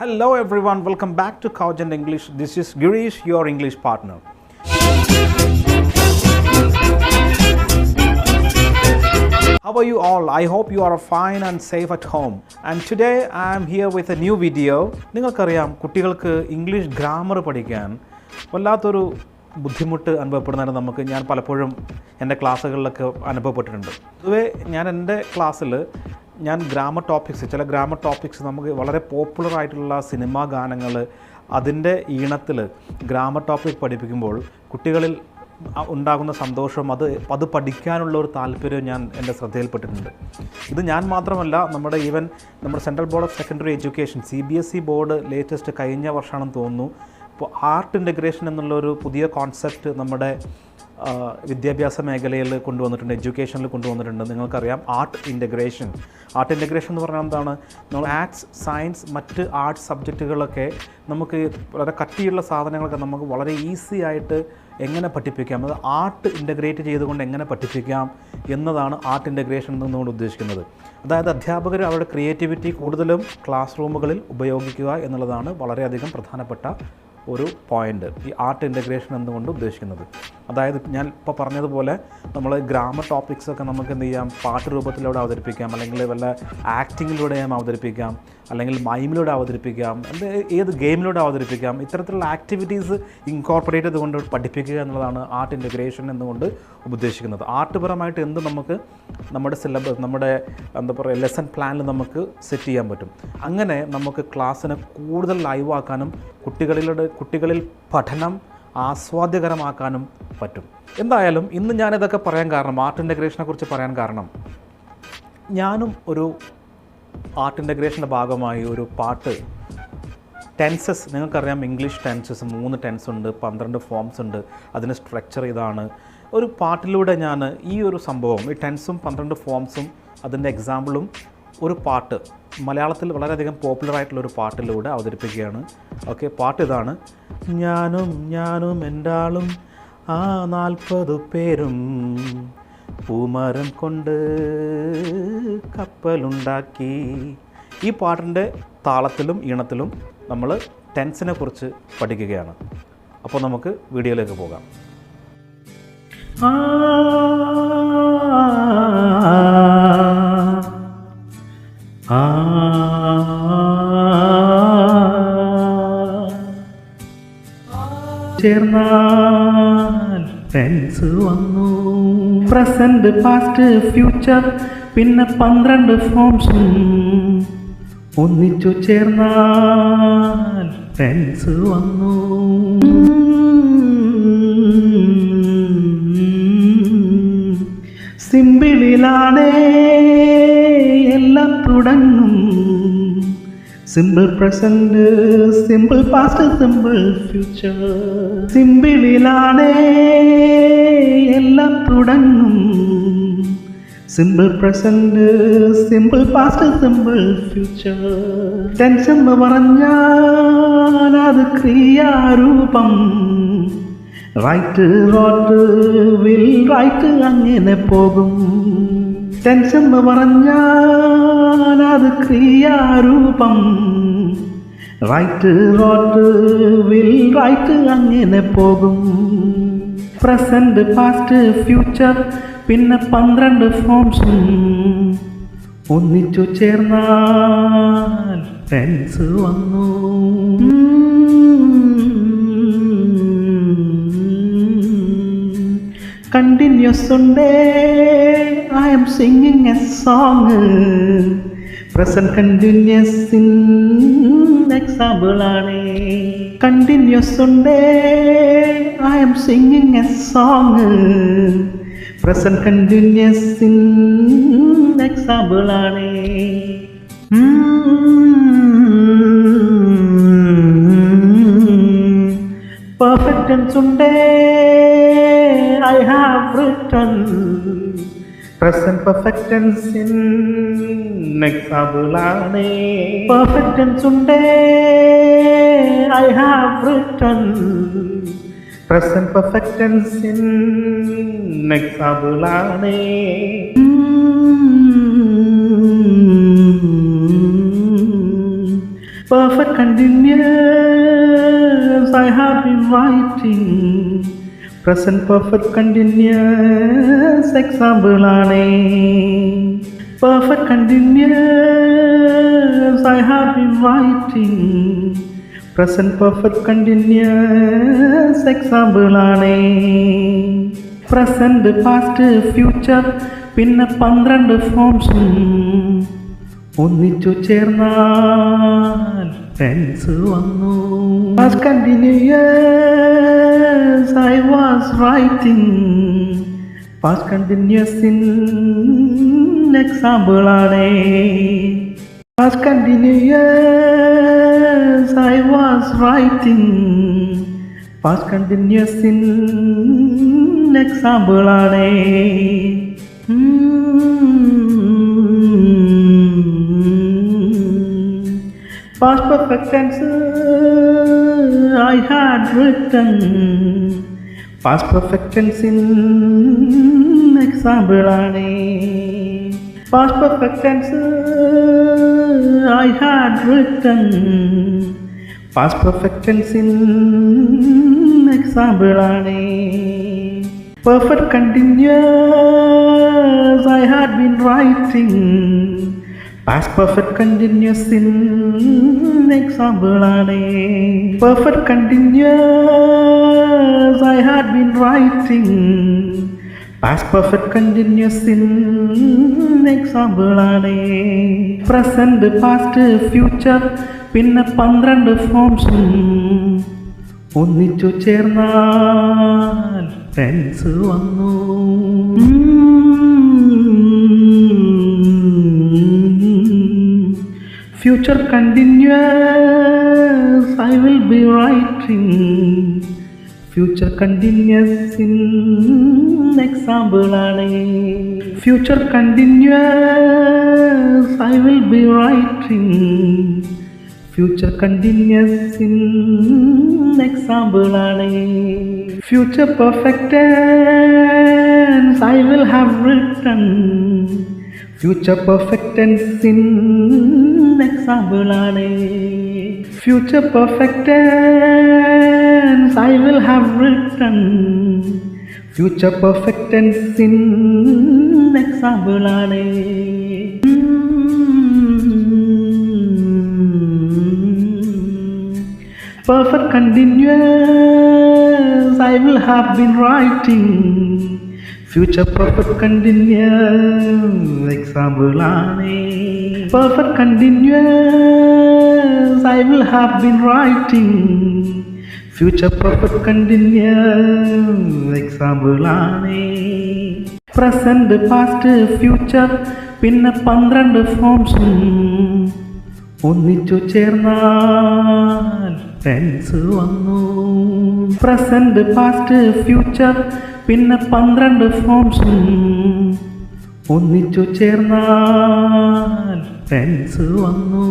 Hello everyone, welcome back to Couch and English. This is Girish, your English partner. How are you all? I hope you are fine and safe at home. And today I am here with a new video. നിങ്ങൾക്കറിയാം കുട്ടികൾക്ക് English grammar പഠിക്കാൻ വല്ലാത്തൊരു ബുദ്ധിമുട്ട് അനുഭവപ്പെടുന്നതിന് നമുക്ക് ഞാൻ പലപ്പോഴും എന്റെ ക്ലാസ്സുകളിലൊക്കെ അനുഭവപ്പെട്ടിട്ടുണ്ട് പൊതുവേ ഞാൻ എന്റെ ക്ലാസ്സിൽ ഞാൻ ഗ്രാമർ ടോപ്പിക്സ് ചില ഗ്രാമർ ടോപ്പിക്സ് നമുക്ക് വളരെ പോപ്പുലർ ആയിട്ടുള്ള സിനിമാ ഗാനങ്ങൾ അതിന്റെ ഈണത്തിൽ ഗ്രാമർ ടോപ്പിക് പഠിപ്പിക്കുമ്പോൾ കുട്ടികളിൽ ഉണ്ടാകുന്ന സന്തോഷം അത് അത് പഠിക്കാനുള്ള ഒരു താല്പര്യം ഞാൻ എന്റെ ശ്രദ്ധയിൽപ്പെട്ടിട്ടുണ്ട്. ഇത് ഞാൻ മാത്രമല്ല നമ്മുടെ ഈവൻ നമ്മുടെ central board of secondary education C B S E board latest കഴിഞ്ഞ വർഷമാണെന്ന് തോന്നുന്നു. ഇപ്പോൾ ആർട്ട് ഇന്റഗ്രേഷൻ എന്നുള്ളൊരു പുതിയ കോൺസെപ്റ്റ് നമ്മുടെ വിദ്യാഭ്യാസ മേഖലയിൽ കൊണ്ടുവന്നിട്ടുണ്ട് എഡ്യൂക്കേഷനിൽ കൊണ്ടുവന്നിട്ടുണ്ട്. നിങ്ങൾക്കറിയാം ആർട്ട് ഇന്റഗ്രേഷൻ ആർട്ട് ഇന്റഗ്രേഷൻ എന്ന് പറഞ്ഞാൽ എന്താണ്? നമ്മൾ ആർട്സ് സയൻസ് മറ്റ് ആർട്ട് സബ്ജക്റ്റുകളൊക്കെ നമുക്ക് വളരെ കട്ടിയുള്ള സാധനങ്ങളൊക്കെ നമുക്ക് വളരെ ഈസി ആയിട്ട് എങ്ങനെ പഠിപ്പിക്കാം? അത് ആർട്ട് ഇന്റഗ്രേറ്റ് ചെയ്തുകൊണ്ട് എങ്ങനെ പഠിപ്പിക്കാം എന്നതാണ് ആർട്ട് ഇന്റഗ്രേഷൻ എന്നുകൊണ്ട് ഉദ്ദേശിക്കുന്നത്. അതായത് അധ്യാപകർ അവരുടെ ക്രിയേറ്റിവിറ്റി കൂടുതലും ക്ലാസ് റൂമുകളിൽ ഉപയോഗിക്കുക എന്നുള്ളതാണ് വളരെയധികം പ്രധാനപ്പെട്ട ഒരു പോയിന്റ് ഈ ആർട്ട് ഇന്റഗ്രേഷൻ എന്നുകൊണ്ട് ഉദ്ദേശിക്കുന്നത്? അതായത് ഞാൻ ഇപ്പോൾ പറഞ്ഞതുപോലെ നമ്മൾ ഗ്രാമർ ടോപ്പിക്സൊക്കെ നമുക്ക് എന്ത് ചെയ്യാം? പാട്ട് രൂപത്തിലൂടെ അവതരിപ്പിക്കാം. അല്ലെങ്കിൽ വല്ല ആക്ടിങ്ങിലൂടെ അവതരിപ്പിക്കാം. അല്ലെങ്കിൽ മൈമിലൂടെ അവതരിപ്പിക്കാം. എന്ത് ഏത് ഗെയിമിലൂടെ അവതരിപ്പിക്കാം? ഇത്തരത്തിലുള്ള ആക്ടിവിറ്റീസ് ഇൻകോർപ്പറേറ്റ് ചെയ്തുകൊണ്ട് പഠിപ്പിക്കുക എന്നുള്ളതാണ് ആർട്ട് ഇന്റഗ്രേഷൻ എന്നുകൊണ്ട് ഉദ്ദേശിക്കുന്നത്. ആർട്ട് പരമായിട്ട് എന്ത് നമുക്ക് നമ്മുടെ സിലബസ് നമ്മുടെ എന്താ പറയുക ലെസൺ പ്ലാനിൽ നമുക്ക് സെറ്റ് ചെയ്യാൻ പറ്റും. അങ്ങനെ നമുക്ക് ക്ലാസ്സിനെ കൂടുതൽ ലൈവാക്കാനും കുട്ടികളിലൂടെ കുട്ടികളിൽ പഠനം ആസ്വാദ്യകരമാക്കാനും പറ്റും. എന്തായാലും ഇന്ന് ഞാനിതൊക്കെ പറയാൻ കാരണം ആർട്ട് ഇന്റഗ്രേഷനെ കുറിച്ച് പറയാൻ കാരണം ഞാനും ഒരു ആർട്ട് ഇന്റഗ്രേഷന്റെ ഭാഗമായി ഒരു പാട്ട് ടെൻസസ് നിങ്ങൾക്കറിയാം ഇംഗ്ലീഷ് ടെൻസസ് മൂന്ന് ടെൻസ് ഉണ്ട് പന്ത്രണ്ട് ഫോംസ് ഉണ്ട് അതിന്റെ സ്ട്രക്ചർ ഇതാണ് ഒരു പാട്ടിലൂടെ ഞാൻ ഈ ഒരു സംഭവം ഈ ടെൻസും പന്ത്രണ്ട് ഫോംസും അതിന്റെ എക്സാമ്പിളും ഒരു പാട്ട് മലയാളത്തിൽ വളരെയധികം പോപ്പുലർ ആയിട്ടുള്ള ഒരു പാട്ടിലൂടെ അവതരിപ്പിക്കുകയാണ്. ഓക്കെ പാട്ട് ഇതാണ്. ഞാനും ഞാനും എന്റെ ആളും ആ നാൽപ്പത് പേരും പൂമരം കൊണ്ട് കപ്പലുണ്ടാക്കി. ഈ പാട്ടിന്റെ താളത്തിലും ഈണത്തിലും നമ്മൾ ടെൻസിനെ കുറിച്ച് പഠിക്കുകയാണ്. അപ്പോൾ നമുക്ക് വീഡിയോയിലേക്ക് പോകാം. ചേർന്നാൽ ടെൻസ് വന്നു. പ്രസന്റ് പാസ്റ്റ് ഫ്യൂച്ചർ പിന്നെ പന്ത്രണ്ട് ഫോംസും ഒന്നിച്ചു ചേർന്നാൽ ടെൻസ് വന്നു. സിമ്പിളിലാണേ തുടങ്ങും. Simple present simple past simple future സിമ്പിളിലാണേ എല്ലാം തുടങ്ങും. Simple present simple past simple future tension എന്ന് പറഞ്ഞാൽ അത് ക്രിയാരൂപം. റൈറ്റ് റോട്ട് വിൽ റൈറ്റ് അങ്ങനെ പോകും. ടെൻഷൻ എന്ന് പറഞ്ഞാൽ അത് ക്രിയാരൂപം. റൈറ്റ് റോട്ട് വിൽ റൈറ്റ് അങ്ങനെ പോകും. പ്രസന്റ് പാസ്റ്റ് ഫ്യൂച്ചർ പിന്നെ പന്ത്രണ്ട് ഫോംസും ഒന്നിച്ചു ചേർന്നാൽ ടെൻസ് വന്നു. കണ്ടിന്യൂസ് ഉണ്ടേ. I am singing a song present continuous example ആണ് കണ്ടിന്യൂസ് ഉണ്ട് I am singing a song present continuous example ആണ് പെർഫെക്റ്റ് ടെൻസ് ഉണ്ടേ I have written present perfect tense in example ആണ് പെർഫെക്റ്റ് ടെൻസ് ഉണ്ടേ. I have written present perfect tense എക്സാമ്പിളാണ് perfect continuous Perfect have I have continuous, example ആണ് Perfect continuous, I have been writing. Present perfect continuous, example ആണ് Present, past, future, പിന്നെ പന്ത്രണ്ട് ഫോംസും ഒന്നിച്ചു ചേർന്നാൽ ടെൻസ് വന്നു. Continuous I was writing past continuous in example ആണ്. Past continuous I was writing past continuous in Past perfect tense I had written. Past perfect tense in example ani. Past perfect tense I had written. Past perfect tense in example ani. Perfect continuous I had been writing. Past perfect continuous in example ആണ് Perfect continuous I had been writing Past perfect continuous in example ആണ് Present, past, future പിന്നെ പന്ത്രണ്ട് ഫോംസും ഒന്നിച്ചു ചേർന്നാൽ tense വന്നു future continuous I will be writing future continuous in example ആണ്. Future continuous I will be writing future continuous in example ആണ്. Future perfect I will have written future perfect in example ആണ് future perfect I will have written future perfect in example ആണ് Perfect continuous, I will have been writing. Future perfect continuous, example ആണ് Perfect continuous, I will have been writing. Future perfect continuous, example ആണ് Present, past, future, പിന്നെ പന്ത്രണ്ട് ഫോംസും ഒന്നിച്ചു ചേർന്നാൽ tense വന്നു. Present past future പിന്നെ പന്ത്രണ്ട് ഫോംസും ഒന്നിച്ചു ചേർന്നാൽ ടെൻസ് വന്നു.